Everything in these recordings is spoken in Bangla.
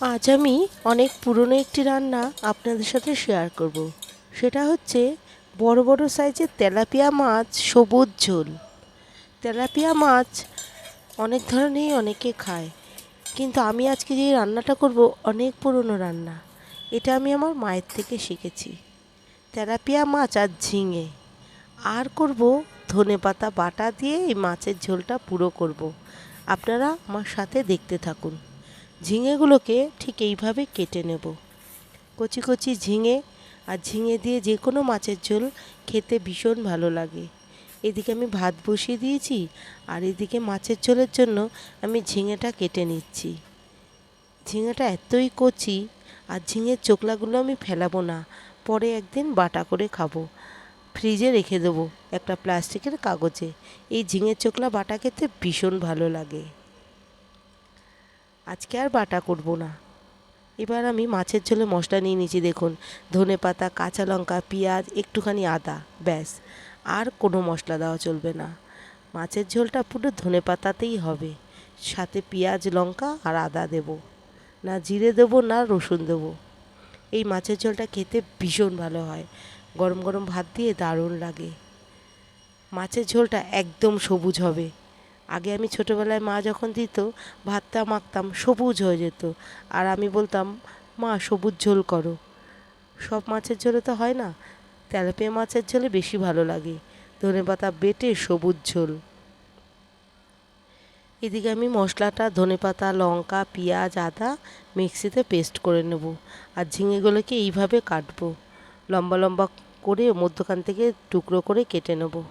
আজ আমি অনেক পুরনো একটি রান্না আপনাদের সাথে শেয়ার করব। সেটা হচ্ছে বড় বড় সাইজের তেলাপিয়া মাছ সবুজ ঝোল। তেলাপিয়া মাছ অনেক ধরনেরই অনেকে খায়, কিন্তু আমি আজকে যে রান্নাটা করব অনেক পুরনো রান্না, এটা আমি আমার মায়ের থেকে শিখেছি। তেলাপিয়া মাছ আর ঝিঙে। আর করব ধনেপাতা বাটা দিয়ে এই মাছের ঝোলটা পুরো করব। আপনারা আমার সাথে দেখতে থাকুন। ঝিঙেগুলোকে ঠিক এইভাবে কেটে নেব। কচি কচি ঝিঙে আর ঝিঙে দিয়ে যে কোনো মাছের ঝোল খেতে ভীষণ ভালো লাগে। এদিকে আমি ভাত বসিয়ে দিয়েছি আর এদিকে মাছের ঝোলের জন্য আমি ঝিঙেটা কেটে নিচ্ছি। ঝিঙেটা এতই কচি আর ঝিঙের চোকলাগুলো আমি ফেলাবো না, পরে একদিন বাটা করে খাব। ফ্রিজে রেখে দেবো একটা প্লাস্টিকের কাগজে। এই ঝিঙের চোকলা বাটা খেতে ভীষণ ভালো লাগে। আজকে আর বাটা করব না। এবার আমি মাছের ঝোলে মশলা নিয়ে নিয়েছি দেখুন। ধনে পাতা, কাঁচা লঙ্কা, পেঁয়াজ, একটুখানি আদা, ব্যাস। আর কোনো মশলা দেওয়া চলবে না। মাছের ঝোলটা পুরো ধনে পাতাতেই হবে। সাথে পেঁয়াজ, লঙ্কা আর আদা দেব। না জিরে দেবো, না রসুন দেবো। এই মাছের ঝোলটা খেতে ভীষণ ভালো হয়। গরম গরম ভাত দিয়ে দারুণ লাগে। মাছের ঝোলটা একদম সবুজ হবে। আগে আমি ছোটোবেলায় মা যখন দিত, ভাতটা মাখতাম, সবুজ হয়ে যেত। আর আমি বলতাম, মা, সবুজ ঝোল করো। সব মাছের ঝোলে তো হয় না। তেলাপিয়া মাছের ঝোলে বেশি ভালো লাগে। ধনেপাতা বেটে সবুজ ঝোল। এদিকে আমি মশলাটা ধনেপাতা লঙ্কা, পেঁয়াজ, আদা মিক্সিতে পেস্ট করে নেব। আর ঝিঙেগুলোকে এইভাবে কাটবো। লম্বা লম্বা করে মধ্যখান থেকে টুকরো করে কেটে নেব।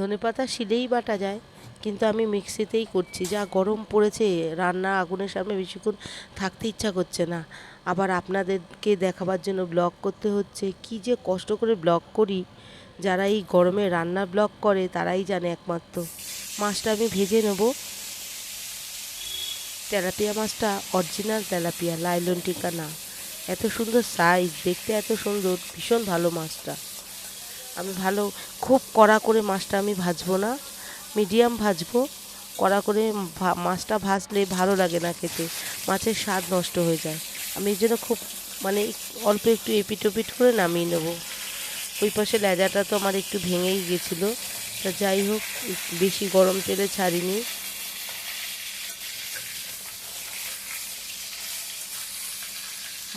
ধনেপাতা শিলেই বাটা যায়, কিন্তু আমি মিক্সিতেই করছি। যা গরম পড়েছে, রান্না আগুনের সামনে বেশিক্ষণ থাকতে ইচ্ছা করছে না। আবার আপনাদেরকে দেখাবার জন্য ব্লগ করতে হচ্ছে। কি যে কষ্ট করে ব্লগ করি, যারা এই গরমে রান্না ব্লগ করে, তারাই জানে একমাত্র। মাছটা আমি ভেজে নেব। তেলাপিয়া মাছটা অরিজিনাল তেলাপিয়া, লাইলন টিকা না। এত সুন্দর সাইজ দেখতে এত সুন্দর, ভীষণ ভালো মাছটা। আমি ভালো, খুব কড়া করে মাছটা আমি ভাজবো না। মিডিয়াম ভাজবো, কড়া করে মাছটা ভাজলে ভালো লাগে না খেতে। মাছের স্বাদ নষ্ট হয়ে যায়। আমি এই জন্য খুব মানে অল্প একটু এপিট ওপিট করে নামিয়ে নেব। ওই পাশে লেজাটা তো আমার একটু ভেঙেই গেছিল। তা যাই হোক, বেশি গরম তেলে ছাড়িনি।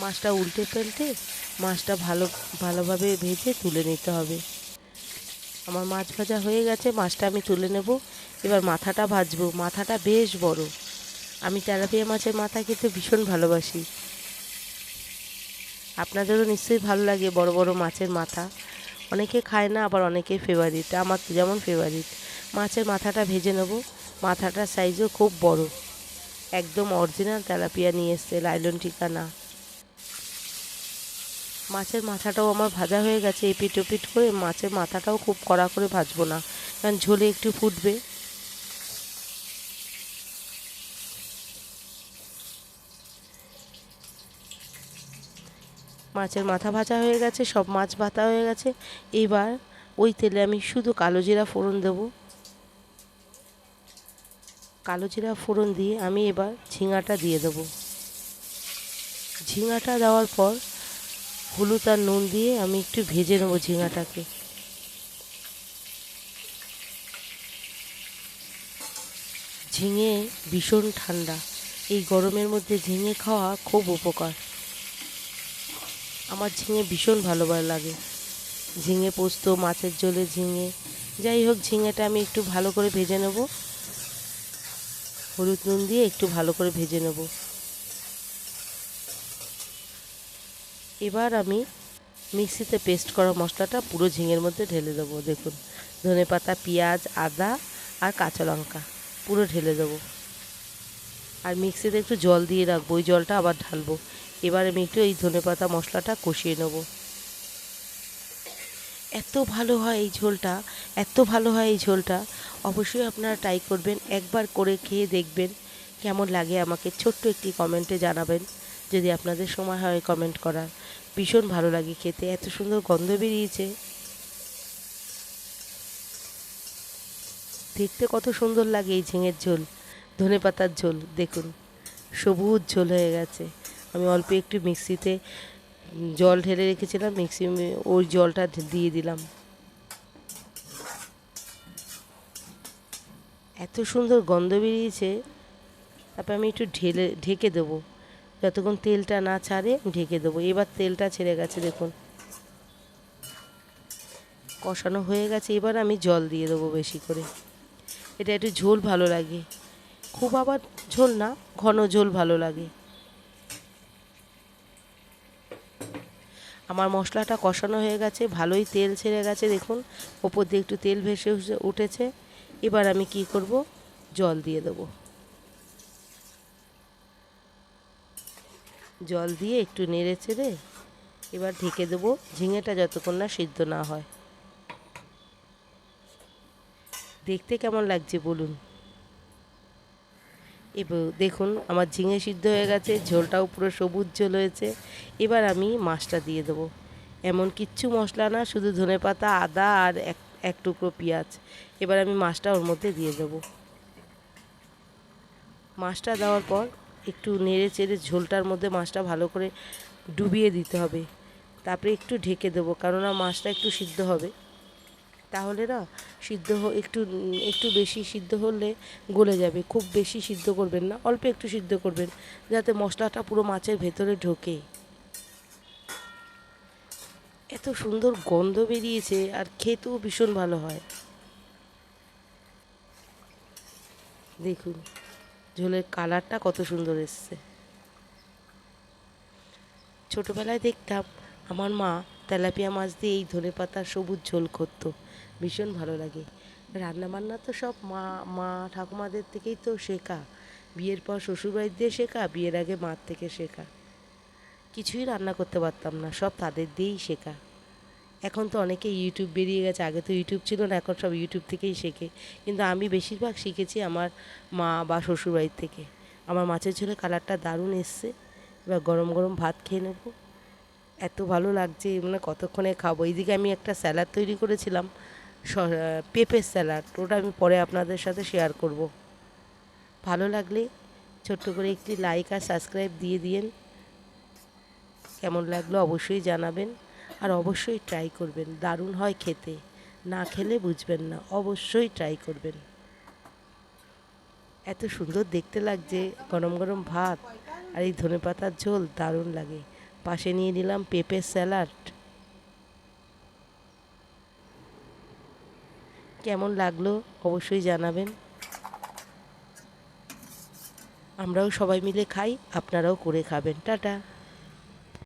মাছটা উল্টে ফেলতে মাছটা ভালো, ভালোভাবে ভেজে তুলে নিতে হবে। আমার মাছ ভাজা হয়ে গেছে, মাছটা আমি তুলে নেব। এবার মাথাটা ভাজবো। মাথাটা বেশ বড়। আমি তেলাপিয়া মাছের মাথা খেতে ভীষণ ভালোবাসি। আপনাদেরও নিশ্চয়ই ভালো লাগে বড় বড় মাছের মাথা। অনেকে খায় না, আবার অনেকে ফেভারিট আমার তো যেমন ফেভারিট মাছের মাথাটা ভেজে নেব। মাথাটার সাইজও খুব বড়। একদম অরিজিনাল তেলাপিয়া নিয়ে এসছে লাইলন ঠিকানা। মাছের মাথাটাও আমার ভাজা হয়ে গেছে এপিট ওপিট করে মাছের মাথাটাও খুব কড়া করে ভাজবো না, কারণ ঝোলে একটু ফুটবে। মাছের মাথা ভাজা হয়ে গেছে, সব মাছ ভাতা হয়ে গেছে, এবার ওই তেলে আমি শুধু কালো জিরা ফোড়ন দেব। কালো জিরা ফোড়ন দিয়ে আমি এবার ঝিঙাটা দিয়ে দেবো। ঝিঙাটা দেওয়ার পর হলুদ আর নুন দিয়ে আমি একটু ভেজে নেব ঝিঙাটাকে। ঝিঙে ভীষণ ঠান্ডা। এই গরমের মধ্যে ঝিঙে খাওয়া খুব উপকার। আমার ঝিঙে ভীষণ ভালো লাগে। ঝিঙে পোস্ত, মাছের ঝোলে ঝিঙে। যাই হোক, ঝিঙেটা আমি একটু ভালো করে ভেজে নেব। হলুদ নুন দিয়ে একটু ভালো করে ভেজে নেব। এবার আমি মিক্সিতে পেস্ট করা মশলাটা পুরো ঝিঙের মধ্যে ঢেলে দেবো, দেখুন। ধনে পাতা, পেঁয়াজ, আদা আর কাঁচা লঙ্কা পুরো ঢেলে দেবো। আর মিক্সিতে একটু জল দিয়ে রাখব, ওই জলটা আবার ঢালবো। এবার আমি একটু এই ধনে পাতা মশলাটা কষিয়ে নেব। এত ভালো হয় এই ঝোলটা, এত ভালো হয় এই ঝোলটা। অবশ্যই আপনারা ট্রাই করবেন, একবার করে খেয়ে দেখবেন। কেমন লাগে আমাকে ছোট্ট একটি কমেন্টে জানাবেন। যদি আপনাদের সময় হয় কমেন্ট করার। ভীষণ ভালো লাগে খেতে। এত সুন্দর গন্ধ বেরিয়েছে। দেখতে কত সুন্দর লাগে এই ঝিঙের ঝোল। ধনে পাতার ঝোল, দেখুন। সবুজ ঝোল হয়ে গেছে। আমি অল্প একটু মিক্সিতে জল ঢেলে রেখেছিলাম, মিক্সি ওই জলটা দিয়ে দিলাম। এত সুন্দর গন্ধ বেরিয়েছে। তারপর আমি একটু ঢেলে, ঢেকে দেবো। যতক্ষণ তেলটা না ছাড়ে ঢেকে দেবো। এবার তেলটা ছেড়ে গেছে, দেখুন। কষানো হয়ে গেছে, এবার আমি জল দিয়ে দেবো বেশি করে। এটা একটু ঝোল ভালো লাগে। খুব আবার ঝোল না, ঘন ঝোল ভালো লাগে। আমার মশলাটা কষানো হয়ে গেছে, ভালোই তেল ছেড়ে গেছে, দেখুন। ওপর দিয়ে একটু তেল ভেসে উঠেছে। এবার আমি কি করব? জল দিয়ে দেবো। জল দিয়ে একটু নেড়ে চেড়ে এবার ঢেকে দেবো ঝিঙেটা যতক্ষণ না সিদ্ধ না হয়। দেখতে কেমন লাগছে বলুন? এবার দেখুন, আমার ঝিঙে সিদ্ধ হয়ে গেছে, ঝোলটাও পুরো সবুজ ঝোল হয়েছে। এবার আমি মাছটা দিয়ে দেবো। এমন কিচ্ছু মশলা না, শুধু ধনেপাতা আদা আর এক এক টুকরো পেঁয়াজ। এবার আমি মাছটা ওর মধ্যে দিয়ে দেবো। মাছটা দেওয়ার পর একটু নেড়ে চেড়ে ঝোলটার মধ্যে মাছটা ভালো করে ডুবিয়ে দিতে হবে। তারপরে একটু ঢেকে দেবো, কেননা মাছটা একটু সিদ্ধ হবে। তাহলে না, সিদ্ধ একটু একটু বেশি সিদ্ধ হলে গলে যাবে। খুব বেশি সিদ্ধ করবেন না, অল্প একটু সিদ্ধ করবেন, যাতে মশলাটা পুরো মাছের ভেতরে ঢোকে। এত সুন্দর গন্ধ বেরিয়েছে, আর খেতেও ভীষণ ভালো হয়। দেখুন। ঝোলের কালারটা কত সুন্দর এসছে। ছোটোবেলায় দেখতাম আমার মা তেলাপিয়া মাছ দিয়ে এই ধনে পাতার সবুজ ঝোল করতো, ভীষণ ভালো লাগে। রান্নাবান্না তো সব মা মা ঠাকুমাদের থেকেই তো শেখা, বিয়ের পর শ্বশুরবাড়ির দিয়ে শেখা, বিয়ের আগে মার থেকে শেখা। কিছুই রান্না করতে পারতাম না, সব তাদের দিয়েই শেখা। এখন তো অনেকে ইউটিউব বেরিয়ে গেছে। আগে তো ইউটিউব ছিল না, এখন সব ইউটিউব থেকেই শেখে। কিন্তু আমি বেশিরভাগ শিখেছি আমার মা বা শ্বশুরবাড়ির থেকে। আমার মাছের ঝোলে কালারটা দারুণ এসছে। এবার গরম গরম ভাত খেয়ে নেব। এত ভালো লাগছে মানে কতক্ষণে খাব? এইদিকে আমি একটা স্যালাড তৈরি করেছিলাম পেঁপের স্যালাড। ওটা আমি পরে আপনাদের সাথে শেয়ার করব। ভালো লাগলে ছোট্ট করে একটি লাইক আর সাবস্ক্রাইব দিয়ে দিয়েন। কেমন লাগল অবশ্যই জানাবেন। আর অবশ্যই ট্রাই করবেন। দারুণ হয় খেতে। না খেলে বুঝবেন না। অবশ্যই ট্রাই করবেন। এত সুন্দর দেখতে লাগছে, গরম গরম ভাত আর এই ধনেপাতার ঝোল, দারুণ লাগে। পাশে নিয়ে নিলাম পেঁপের স্যালাড। কেমন লাগল অবশ্যই জানাবেন। আমরাও সবাই মিলে খাই, আপনারাও করে খাবেন। টাটা।